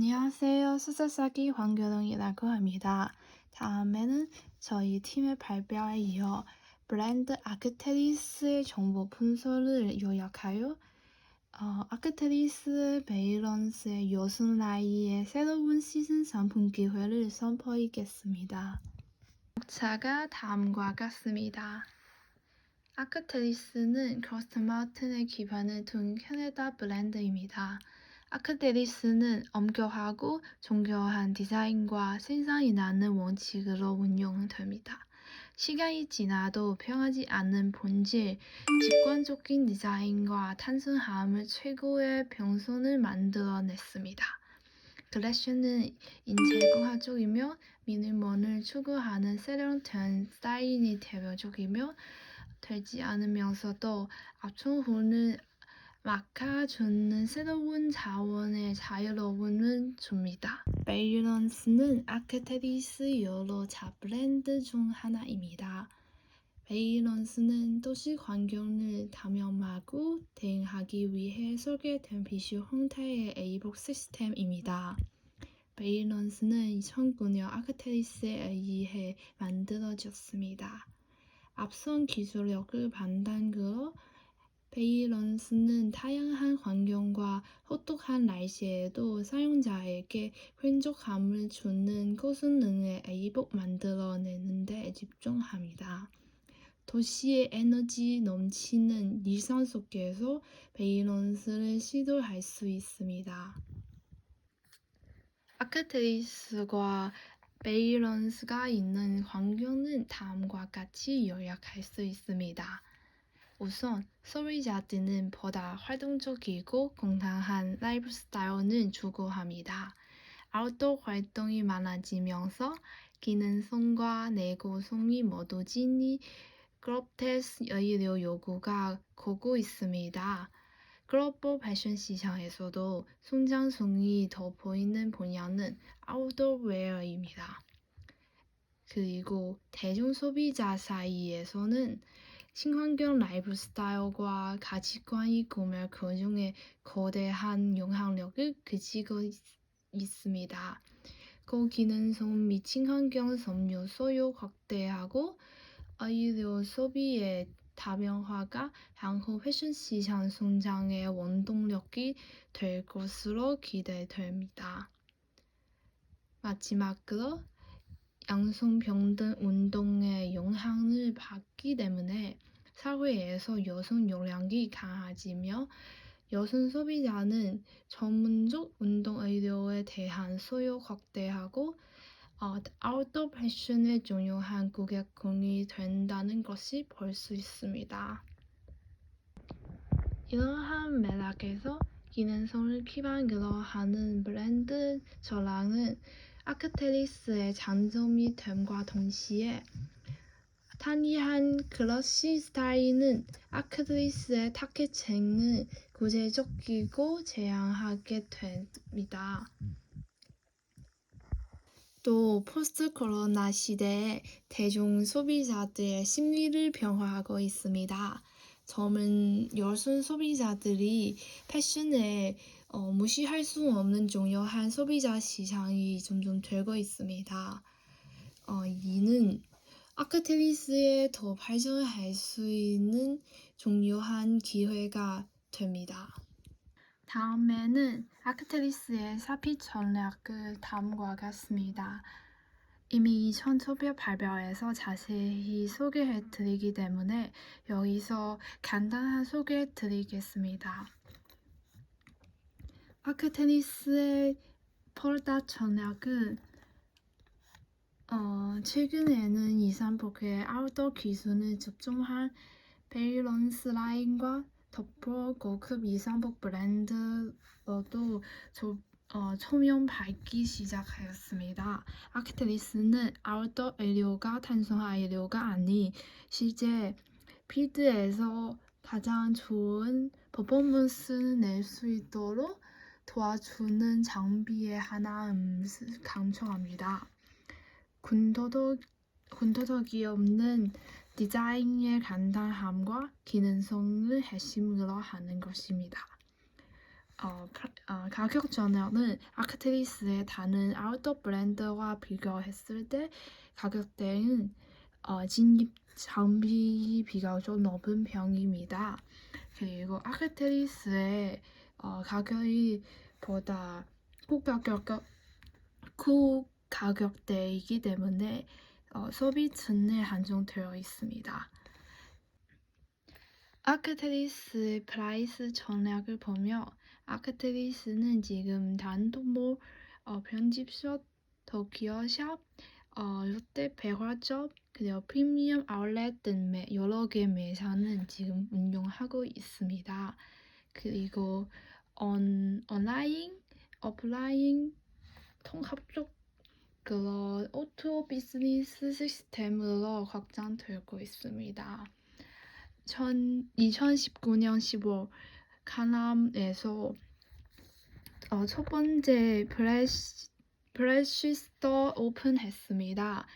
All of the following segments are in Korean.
안녕하세요. 수사사기 황교동이라고 합니다. 다음에는 저희 팀의 발표에 이어 브랜드 아크테리스의 정보 분석을 요약하여 어, 아크테리스 베이런스의 요순 라이의 새로운 시즌 상품 기회를 선보이겠습니다. 목차가 다음과 같습니다. 아크테리스는 마틴의 기반을 둔 캐나다 브랜드입니다. 아크테리스는 엄격하고 정교한 디자인과 생산이 나는 원칙으로 운영됩니다. 시간이 지나도 변하지 않는 본질, 직관적인 디자인과 단순함을 최고의 병선을 만들어냈습니다. 글래쉬는 인체공학적이며 미니멀을 추구하는 세련된 스타일이 대표적이며 되지 않으면서도 압축후는 막아주는 새로운 자원의 자유로움을 줍니다. 베이런스는 아크테리스 여러 자 브랜드 중 하나입니다. 베이런스는 도시 환경을 담염하고 대응하기 위해 설계된 비슈 형태의 에이복 시스템입니다. 베이런스는 2009년 아크테리스에 의해 만들어졌습니다. 앞선 기술력을 반단으로 베이런스는 다양한 환경과 혹독한 날씨에도 사용자에게 쾌적함을 주는 고성능의 에이복 만들어내는 데 집중합니다. 도시의 에너지 넘치는 일상 속에서 베이런스를 시도할 수 있습니다. 아크트리스과 베이런스가 있는 환경은 다음과 같이 요약할 수 있습니다. 우선 소비자들은 보다 활동적이고 건강한 라이프 스타일을 추구합니다. 아웃도어 활동이 많아지면서 기능성과 내구성이 모두 진이 글로테스 의료 요구가 크고 있습니다. 글로벌 패션 시장에서도 성장성이 더 보이는 분야는 아웃도어 웨어입니다. 그리고 대중 소비자 사이에서는 친환경 라이프 스타일과 가치관이 구매 그중에 거대한 영향력을 그치고 있습니다. 고기능성 및 친환경 섬유 소유 확대하고 의료 소비의 다변화가 향후 패션 시장 성장의 원동력이 될 것으로 기대됩니다. 마지막으로 양성평등 운동의 영향을 받기 때문에 사회에서 여성 영향이 강해지며 여성 소비자는 전문적 운동 의료에 대한 소유 확대하고 어, 아웃도어 패션의 중요한 고객군이 된다는 것이 볼 수 있습니다. 이러한 맥락에서 기능성을 기반으로 하는 브랜드 전략은 아크테리스의 장점이 됨과 동시에 탄이한 클러시 스타일은 아크트리스의 타겟층을 구체적이고 제한하게 됩니다. 또 포스트 코로나 시대에 대중 소비자들의 심리를 변화하고 있습니다. 젊은 여성 소비자들이 패션에 어, 무시할 수 없는 중요한 소비자 시장이 점점 되고 있습니다. 어, 이는 아크테리스에 더 발전할 수 있는 중요한 기회가 됩니다. 다음에는 아크테리스의 사피 전략을 다음과 같습니다. 이미 천초별 발표에서 자세히 소개해 드리기 때문에 여기서 간단한 소개해 드리겠습니다. 아크 테니스의 폴다 전략은 어, 최근에는 이산복의 아웃도어 기술을 집중한 베이런스 라인과 덕포 고급 이산복 브랜드로도 조, 어, 초면 밝기 시작하였습니다. 아키테리스는 아웃도어 의료가 단순한 의료가 아닌 실제 필드에서 가장 좋은 퍼포먼스를 낼수 있도록 도와주는 장비의 하나임을 강조합니다. 군더더기 없는 디자인의 간단함과 기능성을 핵심으로 하는 것입니다. 어, 가- 어, 가격 전형은 아크트리스의 다른 아웃도어 브랜드와 비교했을 때 가격대는 어, 진입 장비 비교적 높은 편입니다. 그리고 아크트리스의 어, 가격이 보다 고가격 고가격대이기 때문에 어, 소비층에 한정되어 있습니다. 아크트리스의 프라이스 전략을 보며 아크트리스는 지금 단톡몰, 어, 편집숍, 도키어샵, 어, 롯데 백화점, 그리고 프리미엄 아울렛 등 매, 여러 개 매장은 지금 운영하고 있습니다. 그리고 온, 온라인, 오프라인 통합적 그런 오토 비즈니스 시스템으로 확장되고 있습니다. 2019년 10월 강남에서 어, 첫 번째 플래시 스토어 오픈했습니다.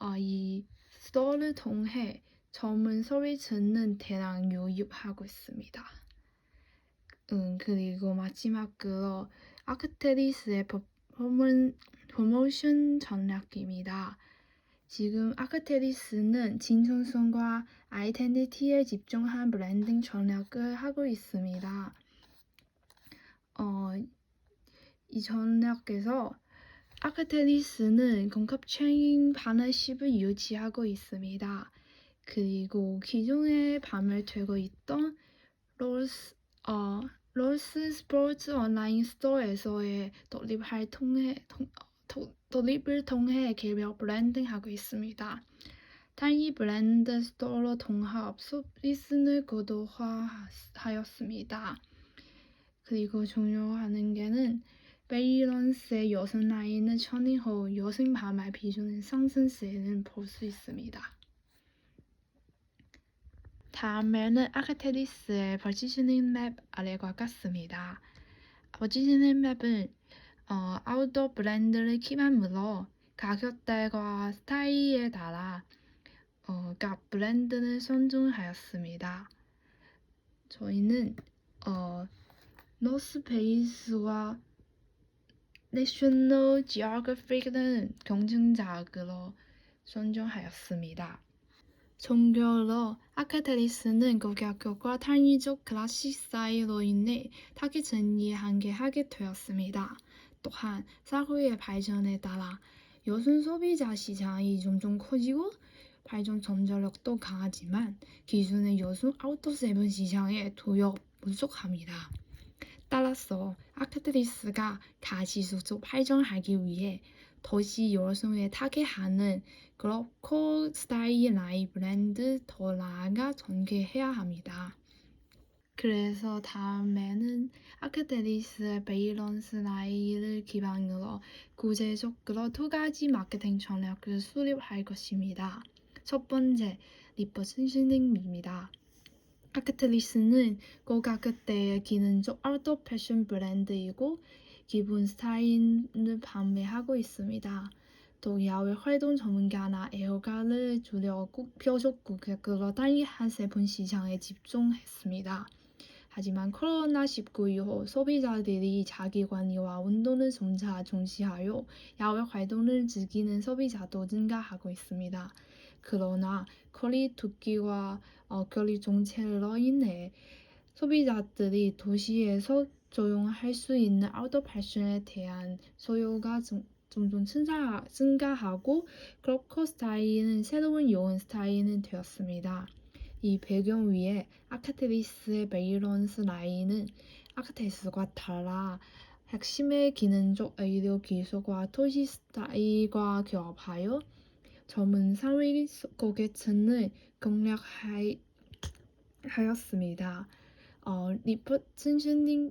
어, 이 스토어를 통해 전문 소비층은 대량 유입하고 있습니다. 음, 그리고 마지막으로 아크테리스의 퍼포먼, 프로모션 전략입니다. 지금 아크테리스는 진정성과 아이덴티티에 집중한 브랜딩 전략을 하고 있습니다. 어, 이 전략에서 아크테리스는 공급체인 파너십을 유지하고 있습니다. 그리고 기존에 발매되고 있던 롤스, 어, 롤스 스포츠 온라인 스토어에서의 독립 활동에 통, 도, 독 립을 통해 개별 브랜딩하고 있습니다. 단위 브랜드 스토어 통합 서비스를 고도화하였습니다. 그리고 중요한 게는 베이런스의 여성 라인은 천인 후 여성 발매 비중은 상승세는 볼 수 있습니다. 다음에는 아크테리스의 버지셔닝 맵 아래와 같습니다. 버지셔닝 맵은 어, 아웃도어 브랜드를 기반으로 가격대와 스타일에 따라 어, 각 브랜드를 선정하였습니다. 저희는 어, 노스페이스와 내셔널 지오그래픽은 경쟁작으로 선정하였습니다. 종교로 아카테리스는 고가격과 탄위적 클래식 스타일로 인해 타깃을 한계하게 되었습니다. 또한 사회의 발전에 따라 여성 소비자 시장이 점점 커지고 발전 전자력도 강하지만 기존의 여성 아웃도어 세븐 시장에 도역 부족합니다. 따라서 아크트리스가 가지수적 발전하기 위해 도시 여성에 타겟하는 글로컬 스타일 라이 브랜드 더 나아가 전개해야 합니다. 그래서 다음에는 아크테리스의 베이런스 라인을 기반으로 구체적으로 두 가지 마케팅 전략을 수립할 것입니다. 첫 번째, 리퍼신싱입니다. 아크테리스는 고가격대의 기능적 아웃도어 패션 브랜드이고 기본 스타일을 판매하고 있습니다. 또 야외 활동 전문가나 애호가를 주려 표적 고객으로 단위 한 세분 시장에 집중했습니다. 하지만 코로나19 이후 소비자들이 자기 관리와 운동을 점차 중시하여 야외 활동을 즐기는 소비자도 증가하고 있습니다. 그러나 거리 두기와 어, 거리 정체로 인해 소비자들이 도시에서 조용할 수 있는 아웃도어 패션에 대한 소요가 점점 증가, 증가하고 크로커 스타일은 새로운 여운 스타일은 되었습니다. 이 배경 위에 아크테리스의 베이런스 라인은 아크테리스과 달라 핵심의 기능적 의료 기술과 도시 스타일과 결합하여 전문 사회 고객층을 공략하였습니다. 어, 리포트닝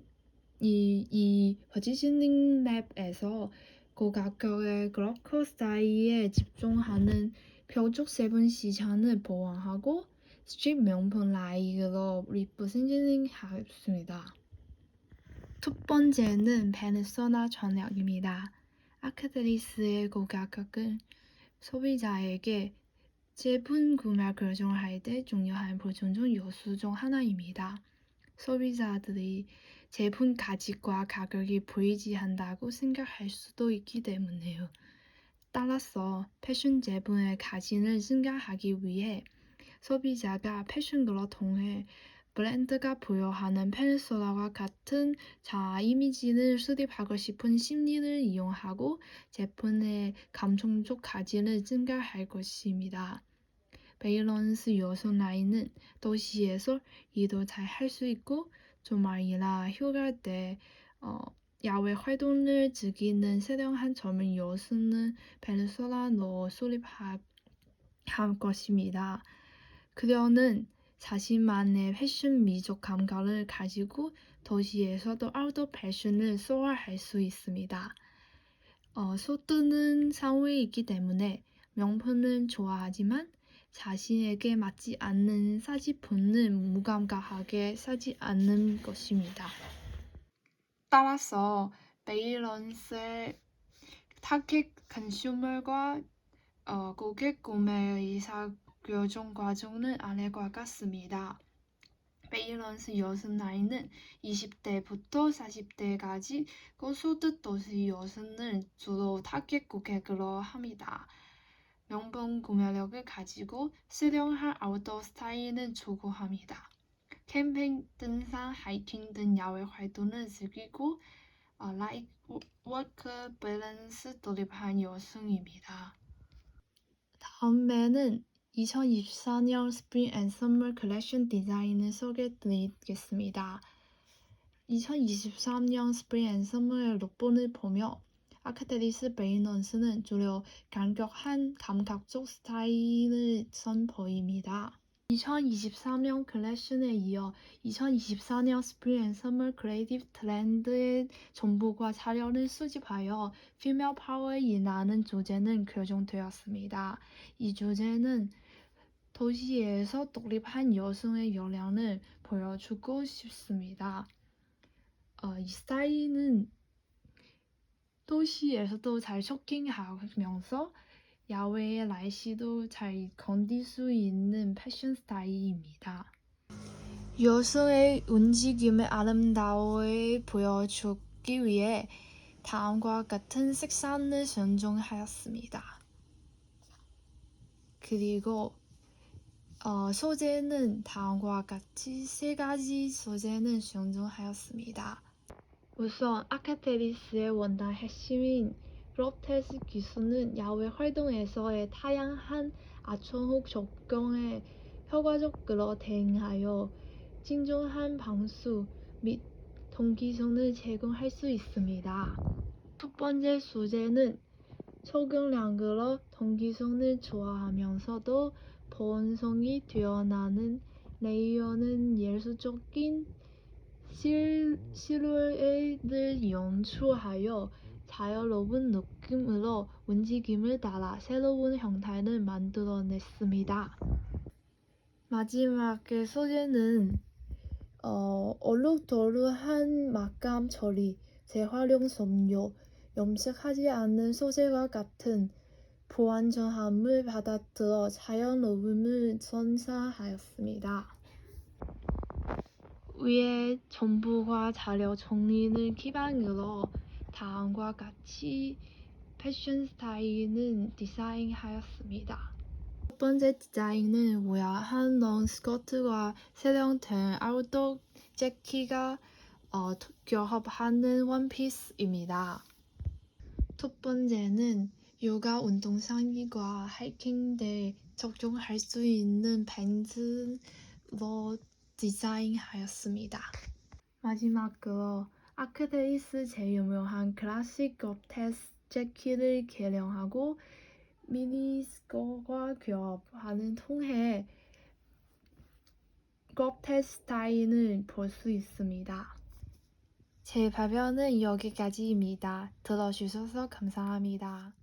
이, 이 버지셔닝 랩에서 고가격의 그로커 스타일에 집중하는 표적 세분 시장을 보완하고 스트릿 명품 라인으로 리포트닝 하였습니다. 첫 번째는 베네소나 전략입니다. 아크트리스의 고가격은 소비자에게 제품 구매 결정할 때 중요한 보존 중 요소 중 하나입니다. 소비자들이 제품 가격과 가격이 불이지한다고 생각할 수도 있기 때문에요. 따라서 패션 제품의 가치를 증가하기 위해 소비자가 패션을 통해 브랜드가 부여하는 페르소나와 같은 자아 이미지를 수립하고 싶은 심리를 이용하고 제품의 감성적 가치를 증가할 것입니다. 밸런스 요소 라인은 도시에서 일도 잘 할 수 있고 주말이나 휴가 때 어, 야외 활동을 즐기는 세련한 젊은 여성은 페르소나로 수립할 것입니다. 그녀는 자신만의 패션 미적 감각을 가지고 도시에서도 아웃도어 패션을 소화할 수 있습니다. 어, 소뜨는 상호에 있기 때문에 명품은 좋아하지만 자신에게 맞지 않는 사지품은 무감각하게 사지 않는 것입니다. 따라서 베이런스의 타겟 컨슈머과 어, 고객 구매 의사 교정 과정은 아래과 같습니다. 베이런스 여성 나이는 20대부터 40대까지 고소득 도시 여성을 주로 타겟 고객으로 합니다. 명품 구매력을 가지고 실용한 아웃도어 스타일을 추구합니다. 캠핑, 등산, 하이킹 등 야외 활동을 즐기고 어, 라이프 워크 밸런스 돌입한 여성입니다. 다음에는 2024년 스프링 앤 서머 컬렉션 디자인을 소개해드리겠습니다. 2023년 스프링 앤 서머의 룩본을 보며 아카테리스 베이넌스는 주로 간격한 감각적 스타일을 선보입니다. 2023년 컬렉션에 이어 2024년 스프링 앤 서머 크리에이티브 트렌드의 정보과 자료를 수집하여 피메어 파워이라는 주제는 교정되었습니다. 이 주제는 도시에서 독립한 여성의 역량을 보여주고 싶습니다. 어, 이 스타일은 도시에서도 잘 쇼킹하면서 야외의 날씨도 잘 견딜 수 있는 패션 스타일입니다. 여성의 움직임을 아름다워 보여주기 위해 다음과 같은 색상을 선정하였습니다. 그리고 어, 소재는 다음과 같이 세 가지 소재는 선정하였습니다. 우선 아카테리스의 원단 핵심인 그로테스 기술은 야외 활동에서의 다양한 아청혹 적경에 효과적으로 대응하여 진정한 방수 및 통기성을 제공할 수 있습니다. 첫 번째 소재는 적용량으로 통기성을 좋아하면서도 보온성이 뛰어나는 레이어는 예술적인 실, 실루엣을 연출하여 자유로운 느낌으로 움직임을 따라 새로운 형태를 만들어냈습니다. 마지막에 소재는 어, 얼룩덜룩한 막감 처리, 재활용 섬유, 염색하지 않은 소재와 같은 보안정함을 받아들여 자연로움을 선사하였습니다. 위에 정보와 자료 정리를 기반으로 다음과 같이 패션 스타일은 디자인하였습니다. 첫 번째 디자인은 우아한 롱 스커트와 세련된 아웃도어 재킷가 어, 결합하는 원피스입니다. 첫 번째는 요가 운동상과 하이킹 때 적용할 수 있는 밴드로 디자인하였습니다. 마지막으로 아크테이스 제일 유명한 클래식 겁테스 재킷을 개량하고 미니스커트와 결합하는 통해 겁테스 스타일을 볼 수 있습니다. 제 발표는 여기까지입니다. 들어주셔서 감사합니다.